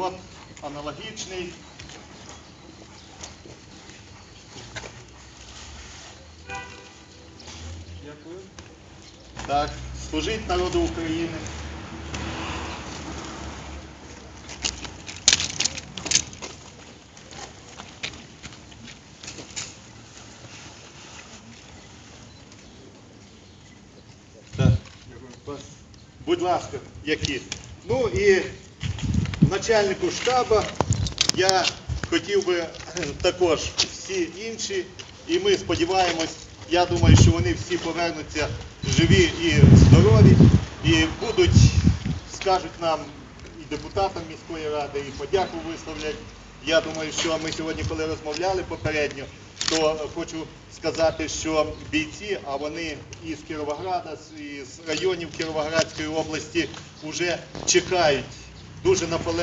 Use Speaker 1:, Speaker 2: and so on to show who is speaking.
Speaker 1: от аналогічний.
Speaker 2: Дякую.
Speaker 1: Так, служить народу України. Так. Будь ласка, які. Ну і начальнику штабу я хотів би також всі інші, і ми сподіваємось, я думаю, що вони всі повернуться живі і здорові, і будуть, скажуть нам і депутатам міської ради, і подяку висловлять. Я думаю, що ми сьогодні, коли розмовляли попередньо, то хочу сказати, що бійці, а вони із Кіровограда, із районів Кіровоградської області, вже чекають дуже наполегливо.